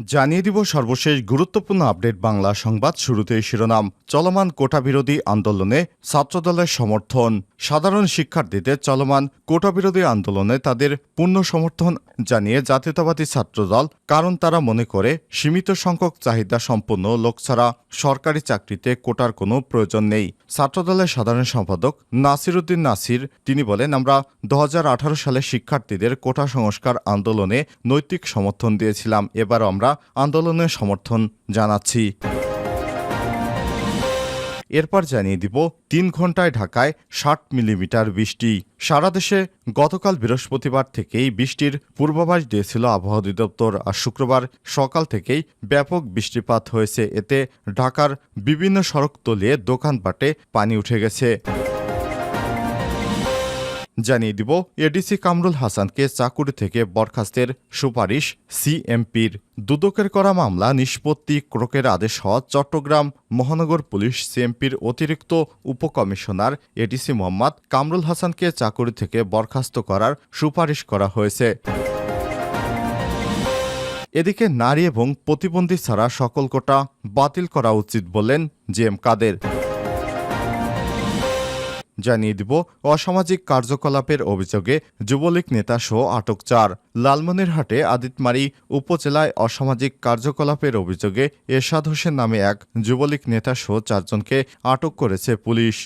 জানিয়ে দিব সর্বশেষ গুরুত্বপূর্ণ আপডেট বাংলা সংবাদ শুরুতেই শিরোনাম। চলমান কোটা বিরোধী আন্দোলনে ছাত্রদলের সমর্থন। সাধারণ শিক্ষার্থীদের চলমান কোটা বিরোধী আন্দোলনে তাদের পূর্ণ সমর্থন জানিয়ে জাতীয়তাবাদী ছাত্রদল, কারণ তারা মনে করে সীমিত সংখ্যক চাহিদা সম্পন্ন লোক ছাড়া সরকারি চাকরিতে কোটার কোনো প্রয়োজন নেই। ছাত্রদলের সাধারণ সম্পাদক নাসির উদ্দিন নাসির, তিনি বলেন, আমরা দু হাজার আঠারো সালে শিক্ষার্থীদের কোটা সংস্কার আন্দোলনে নৈতিক সমর্থন দিয়েছিলাম। এবার আমরা আন্দোলনের সমর্থন জানাচ্ছি। এরপর জানিয়ে দিব, তিন ঘন্টায় ঢাকায় ষাট মিলিমিটার বৃষ্টি। সারা দেশে গতকাল বৃহস্পতিবার থেকেই বৃষ্টির পূর্বাভাস দিয়েছিল আবহাওয়া অধিদপ্তর আর শুক্রবার সকাল থেকেই ব্যাপক বৃষ্টিপাত হয়েছে। এতে ঢাকার বিভিন্ন সড়ক তলিয়ে দোকানপাটে পানি উঠে গেছে। জানিয়ে দিব, এডিসি কামরুল হাসানকে চাকুরি থেকে বরখাস্তের সুপারিশ সিএমপির। দুদকের করা মামলা নিষ্পত্তি ক্রোকের আদেশ হওয়া চট্টগ্রাম মহানগর পুলিশ সিএমপির অতিরিক্ত উপকমিশনার এডিসি মোহাম্মদ কামরুল হাসানকে চাকুরি থেকে বরখাস্ত করার সুপারিশ করা হয়েছে। এদিকে নারী এবং প্রতিবন্ধী ছাড়া সকল কোটা বাতিল করা উচিত বললেন জে এম কাদের। জানিয়ে দিব অসামাজিক কার্যকলাপের অভিযোগে যুবলীগ নেতা সহ আটক চার। লালমনিরহাটে আদিতমারি উপজেলায় অসামাজিক কার্যকলাপের অভিযোগে এরশাদ হোসেন নামে এক যুবলীগ নেতা সহ চারজনকে আটক করেছে পুলিশ।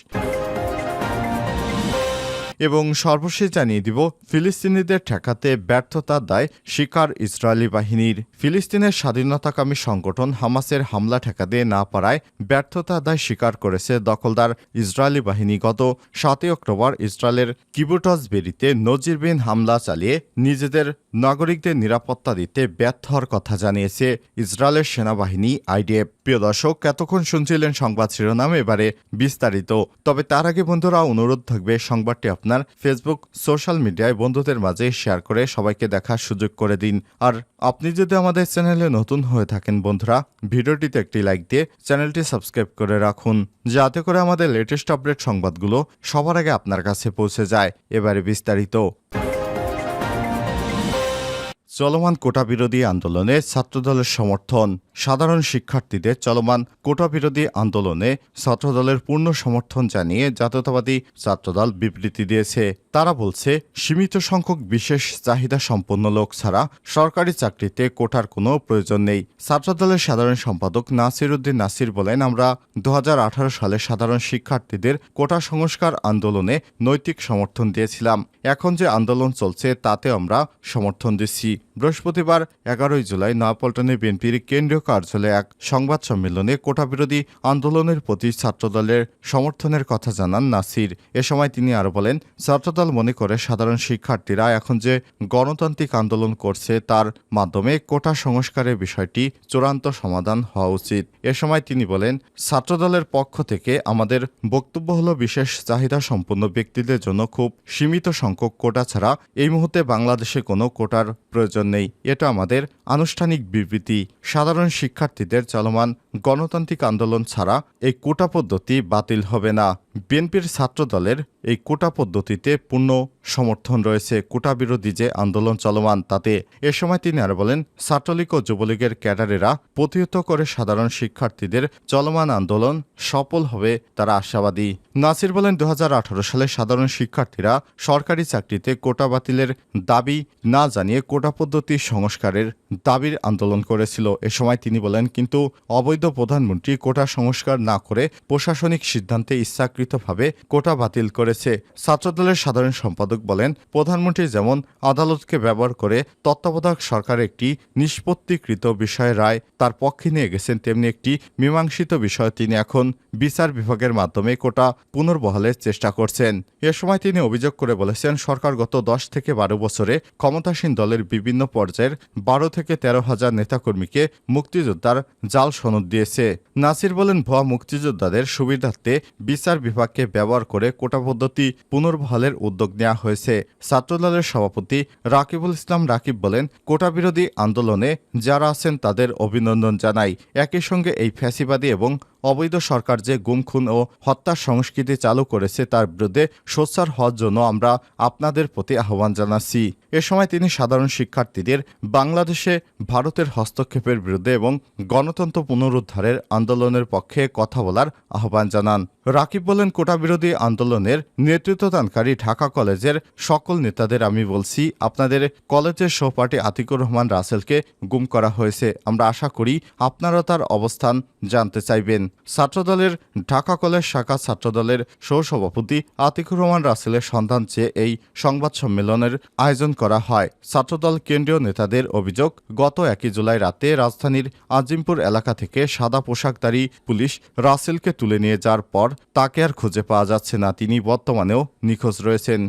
এবং সর্বশেষ জানিয়ে দিব, ফিলিস্তিনিদের ঠেকাতে ব্যর্থতার দায় স্বীকার ইসরায়েলি বাহিনীর। ফিলিস্তিনের স্বাধীনতাকামী সংগঠন হামাসের হামলা ঠেকাতে না পারায় ব্যর্থতার দায় স্বীকার করেছে দখলদার ইসরায়েলি বাহিনী। গত সাতই অক্টোবর ইসরায়েলের কিবুটস বেরিতে নজিরবিহীন হামলা চালিয়ে নিজেদের নাগরিকদের নিরাপত্তা দিতে ব্যর্থ হওয়ার কথা জানিয়েছে ইসরায়েলের সেনাবাহিনী আইডিএফ। প্রিয় দর্শক, এতক্ষণ শুনছিলেন সংবাদ শিরোনাম, এবারে বিস্তারিত। তবে তার আগে বন্ধুরা, অনুরোধ থাকবে সংবাদটি আপনার ফেসবুক সোশ্যাল মিডিয়ায় বন্ধুদের মাঝে শেয়ার করে সবাইকে দেখার সুযোগ করে দিন। আর আপনি যদি আমাদের চ্যানেলে নতুন হয়ে থাকেন বন্ধুরা, ভিডিওটিতে একটি লাইক দিয়ে চ্যানেলটি সাবস্ক্রাইব করে রাখুন। যাতে করে আমাদের লেটেস্ট আপডেট সংবাদগুলো সবার আগে আপনার কাছে পৌঁছে যায়। এবারে বিস্তারিত। চলমান কোটা বিরোধী আন্দোলনে ছাত্রদলের সমর্থন সাধারণ শিক্ষার্থীদের চলমান কোটা বিরোধী আন্দোলনে ছাত্রদলের পূর্ণ সমর্থন জানিয়ে জাতীয়তাবাদী ছাত্রদল বিবৃতি দিয়েছে। তারা বলছে, সীমিত সংখ্যক বিশেষ চাহিদা সম্পন্ন লোক ছাড়া সরকারি চাকরিতে কোটার কোনো প্রয়োজন নেই। ছাত্রদলের সাধারণ সম্পাদক নাসির উদ্দিন নাসির বলেন, আমরা দু হাজার আঠারো সালে সাধারণ শিক্ষার্থীদের কোটা সংস্কার আন্দোলনে নৈতিক সমর্থন দিয়েছিলাম। এখন যে আন্দোলন চলছে তাতে আমরা সমর্থন দিচ্ছি। বৃহস্পতিবার, এগারোই জুলাই, নয়াপল্টনে বিএনপির কেন্দ্রীয় কার্যালয়ে এক সংবাদ সম্মেলনে কোটা বিরোধী আন্দোলনের প্রতি ছাত্রদলের সমর্থনের কথা জানান নাসির। এ সময় তিনি আরও বলেন, ছাত্রদল মনে করে সাধারণ শিক্ষার্থীরা এখন যে গণতান্ত্রিক আন্দোলন করছে তার মাধ্যমে কোটা সংস্কারের বিষয়টি চূড়ান্ত সমাধান হওয়া উচিত। এ সময় তিনি বলেন, ছাত্রদলের পক্ষ থেকে আমাদের বক্তব্য হল বিশেষ চাহিদা সম্পন্ন ব্যক্তিদের জন্য খুব সীমিত সংখ্যক কোটা ছাড়া এই মুহূর্তে বাংলাদেশে কোনো কোটার প্রয়োজন নেই এটা আমাদের আনুষ্ঠানিক বিবৃতি সাধারণ শিক্ষার্থীদের চলমান গণতান্ত্রিক আন্দোলন ছাড়া এই কোটা পদ্ধতি বাতিল হবে না। বিএনপির ছাত্রদলের এই কোটা পদ্ধতিতে পূর্ণ সমর্থন রয়েছে কোটা বিরোধী যে আন্দোলন চলমান তাতে। এ সময় তিনি আরও বলেন, ছাত্রলীগ ও যুবলীগের ক্যাডারেরা প্রতিহত করে সাধারণ শিক্ষার্থীদের চলমান আন্দোলন সফল হবে তারা আশাবাদী। নাসির বলেন দু হাজার আঠারো সালে সাধারণ শিক্ষার্থীরা সরকারি চাকরিতে কোটা বাতিলের দাবি না জানিয়ে কোটা পদ্ধতি সংস্কারের দাবির আন্দোলন করেছিল। এ সময় তিনি বলেন, কিন্তু অবৈধ প্রধানমন্ত্রী কোটা সংস্কার না করে প্রশাসনিক সিদ্ধান্তে ইচ্ছাকৃতভাবে কোটা বাতিল করেছে। ছাত্রদলের সাধারণ সম্পাদক বলেন, প্রধানমন্ত্রী যেমন আদালতকে ব্যবহার করে তত্ত্বাবধায়ক সরকার একটি নিষ্পত্তিকৃত বিষয়ে রায় তার পক্ষে নিয়ে গেছেন, তেমনি একটি মীমাংসিত বিষয় তিনি এখন বিচার বিভাগের মাধ্যমে কোটা পুনর্বহালের চেষ্টা করছেন। এ সময় তিনি অভিযোগ করে বলেছেন, সরকার গত দশ থেকে বারো বছরে ক্ষমতাসীন দলের বিভিন্ন পর্যায়ের বারো থেকে তেরো হাজার নেতাকর্মীকে মুক্তিযোদ্ধার জাল সনদ দিয়েছে। নাসির বলেন, ভুয়া মুক্তিযোদ্ধাদের সুবিধার্থে বিচার বিভাগকে ব্যবহার করে কোটা পদ্ধতি পুনর্বহালের উদ্যোগ নেওয়া হয়েছে। ছাত্রদলের সভাপতি রাকিবুল ইসলাম রাকিব বলেন, কোটা বিরোধী আন্দোলনে যারা আছেন তাদের অভিনন্দন জানাই। একই সঙ্গে এই ফ্যাসিবাদী এবং অবৈধ সরকার যে গুম, খুন ও হত্যার সংস্কৃতি চালু করেছে তার বিরুদ্ধে সোচ্চার হওয়ার জন্য আমরা আপনাদের প্রতি আহ্বান জানাচ্ছি। এ সময় তিনি সাধারণ শিক্ষার্থীদের বাংলাদেশে ভারতের হস্তক্ষেপের বিরুদ্ধে এবং গণতন্ত্র পুনরুদ্ধারের আন্দোলনের পক্ষে কথা বলার আহ্বান জানান। রাকিব বলেন, কোটা বিরোধী আন্দোলনের নেতৃত্বদানকারী ঢাকা কলেজের সকল নেতাদের আমি বলছি, আপনাদের কলেজের সহপাঠী আতিকুর রহমান রাসেলকে গুম করা হয়েছে। আমরা আশা করি আপনারা তার অবস্থান জানতে চাইবেন। ছাত্রদলের ঢাকা কলেজ শাখা ছাত্রদলের সহসভাপতি আতিকুর রহমান রাসেলের সন্ধান চেয়ে এই সংবাদ সম্মেলনের আয়োজন করা হয়। ছাত্রদল কেন্দ্রীয় নেতাদের অভিযোগ, গত একই জুলাই রাতে রাজধানীর আজিমপুর এলাকা থেকে সাদা পোশাকধারী পুলিশ রাসেলকে তুলে নিয়ে যাওয়ার পর তাকে আর খুঁজে পাওয়া যাচ্ছে না। তিনি বর্তমানেও নিখোঁজ রয়েছেন।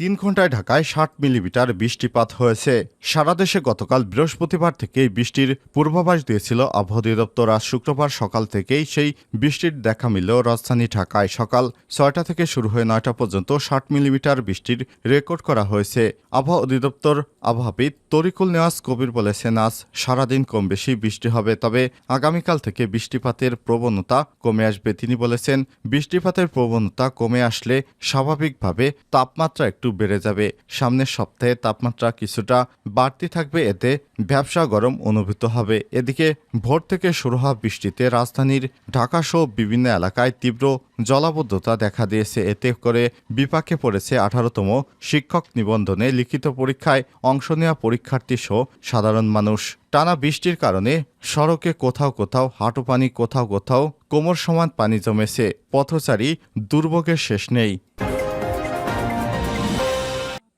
তিন ঘন্টায় ঢাকায় ষাট মিলিমিটার বৃষ্টিপাত হয়েছে। সারা দেশে গতকাল বৃহস্পতিবার থেকেই বৃষ্টির পূর্বাভাস দিয়েছিল আবহাওয়া অধিদপ্তর। আজ শুক্রবার সকাল থেকেই সেই বৃষ্টির দেখা মিলল রাজধানী ঢাকায় সকাল ছয়টা থেকে শুরু হয়ে নয়টা পর্যন্ত ষাট মিলিমিটার বৃষ্টির রেকর্ড করা হয়েছে। আবহাওয়া অধিদপ্তর আবহাবিদ তরিকুল নেওয়াজ কবির বলেছেন, আজ সারাদিন কম বেশি বৃষ্টি হবে, তবে আগামীকাল থেকে বৃষ্টিপাতের প্রবণতা কমে আসবে। তিনি বলেছেন, বৃষ্টিপাতের প্রবণতা কমে আসলে স্বাভাবিকভাবে তাপমাত্রা একটু বেড়ে যাবে। সামনের সপ্তাহে তাপমাত্রা কিছুটা বাড়তি থাকবে, এতে ব্যবসা গরম অনুভূত হবে। এদিকে ভোর থেকে শুরু হওয়া বৃষ্টিতে রাজধানীর ঢাকাসহ বিভিন্ন এলাকায় তীব্র জলাবদ্ধতা দেখা দিয়েছে। এতে করে বিপাকে পড়েছে আঠারোতম শিক্ষক নিবন্ধনে লিখিত পরীক্ষায় অংশ নেওয়া পরীক্ষার্থী সহ সাধারণ মানুষ। টানা বৃষ্টির কারণে সড়কে কোথাও কোথাও হাঁটু পানি, কোথাও কোথাও কোমর সমান পানি জমেছে। পথচারী দুর্ভোগের শেষ নেই।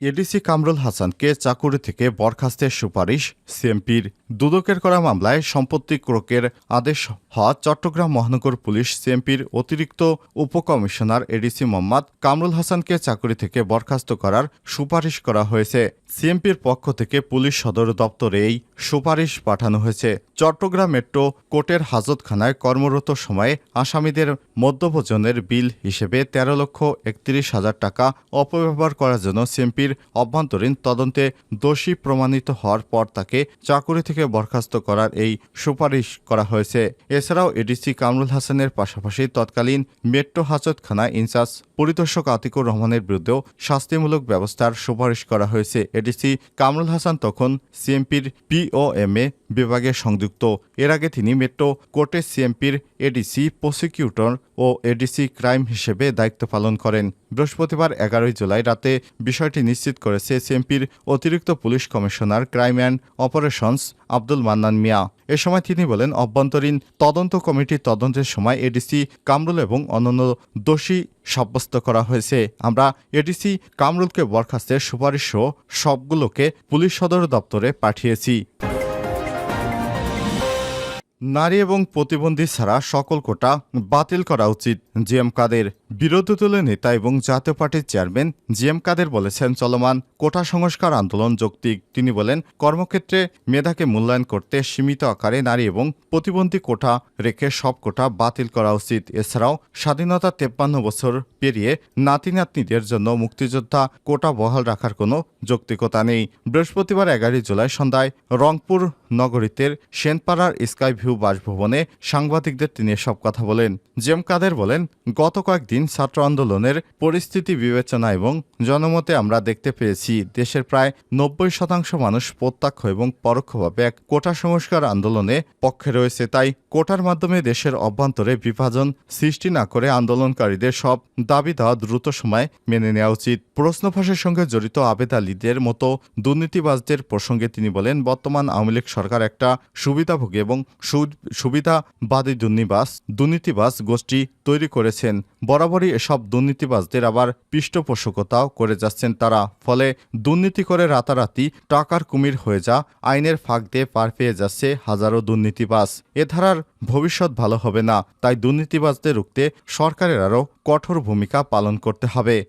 এডিসি কামরুল হাসানকে চাকুরি থেকে বরখাস্তের সুপারিশ সিএমপির দুদকের করা মামলায় সম্পত্তি ক্রোকের আদেশ হওয়া চট্টগ্রাম মহানগর পুলিশ সিএমপির অতিরিক্ত উপকমিশনার এডিসি মোহাম্মদ কামরুল হাসানকে চাকুরি থেকে বরখাস্ত করার সুপারিশ করা হয়েছে। সিএমপির পক্ষ থেকে পুলিশ সদর দপ্তরে এই সুপারিশ পাঠানো হয়েছে। চট্টগ্রাম মেট্রো কোর্টের হাজতখানায় কর্মরত সময়ে আসামিদের মধ্যভোজনের বিল হিসেবে তেরো লক্ষ একত্রিশ হাজার টাকা অপব্যবহার করার জন্য সিএমপির অভ্যন্তরীণ তদন্তে দোষী প্রমাণিত হওয়ার পর তাকে চাকরি থেকে বরখাস্ত করার এই সুপারিশ করা হয়েছে। এছাড়াও এডিসি কামরুল হাসানের পাশাপাশি তৎকালীন মেট্রো হাজতখানা ইনচার্জ পরিদর্শক আতিকুর রহমানের বিরুদ্ধেও শাস্তিমূলক ব্যবস্থার সুপারিশ করা হয়েছে। এডিসি কামরুল হাসান তখন সিএমপির পিওএমএ বিভাগে সংযুক্ত। এর আগে তিনি মেট্রো কোর্টে সিএমপির এডিসি প্রসিকিউটর ও এডিসি ক্রাইম হিসেবে দায়িত্ব পালন করেন। বৃহস্পতিবার এগারোই জুলাই রাতে বিষয়টি নিশ্চিত করেছে সিএমপির অতিরিক্ত police commissioner crime and operations Abdul Mannan Mia. এ সময় তিনি বলেন, অভ্যন্তরীণ তদন্ত কমিটির তদন্তের সময় এডিসি কামরুল এবং অন্যান্য দোষী সাব্যস্ত করা হয়েছে। আমরা এডিসি কামরুলকে বরখাস্তের সুপারিশ সবগুলোকে পুলিশ সদর দপ্তরে পাঠিয়েছি। নারী এবং প্রতিবন্ধী ছাড়া সকল কোটা বাতিল করা উচিত। জিএম কাদের বিরোধী দলের নেতা এবং জাতীয় পার্টির চেয়ারম্যান জিএম কাদের বলেছেন, চলমান কোটা সংস্কার আন্দোলন যৌক্তিক। তিনি বলেন, কর্মক্ষেত্রে মেধাকে মূল্যায়ন করতে সীমিত আকারে নারী এবং প্রতিবন্ধী কোটা রেখে সব কোটা বাতিল করা উচিত। এছাড়াও, স্বাধীনতা তেপ্পান্ন বছর পেরিয়ে নাতি নাতনিদের জন্য মুক্তিযোদ্ধা কোটা বহাল রাখার কোনো যৌক্তিকতা নেই। বৃহস্পতিবার এগারোই জুলাই সন্ধ্যায় রংপুর নগরীতের সেনপাড়ার স্কাই ভিউ বাসভবনে সাংবাদিকদের তিনি এসব কথা বলেন। জেম কাদের বলেন, গত কয়েকদিন ছাত্র আন্দোলনের পরিস্থিতি বিবেচনা এবং জনমতে আমরা দেখতে পেয়েছি, দেশের প্রায় নব্বই শতাংশ মানুষ প্রত্যক্ষ এবং পরোক্ষভাবে এক কোটা সংস্কার আন্দোলনে পক্ষে রয়েছে। তাই কোটার মাধ্যমে দেশের অভ্যন্তরে বিভাজন সৃষ্টি না করে আন্দোলনকারীদের সব দাবি দেওয়া দ্রুত সময় মেনে নেওয়া উচিত। প্রশ্ন ফাঁসের সঙ্গে জড়িত আবেদ আলীদের মতো দুর্নীতিবাজদের প্রসঙ্গে তিনি বলেন, বর্তমান আওয়ামী লীগ সরকার একটা সুবিধাভোগী এবং সুবিধাবাদী দুর্নিবাস দুর্নীতিবাজ গোষ্ঠী তৈরি করেছেন। বরাবরই এসব দুর্নীতিবাজদের আবার পৃষ্ঠপোষকতাও করে যাচ্ছেন তারা। ফলে দুর্নীতি করে রাতারাতি টাকার কুমির হয়ে যা আইনের ফাঁক দিয়ে পার পেয়ে যাচ্ছে হাজারো দুর্নীতিবাজ। এ ধারার ভবিষ্যৎ ভালো হবে না। তাই দুর্নীতিবাজদের রুখতে সরকারের আরও কঠোর ভূমিকা পালন করতে হবে।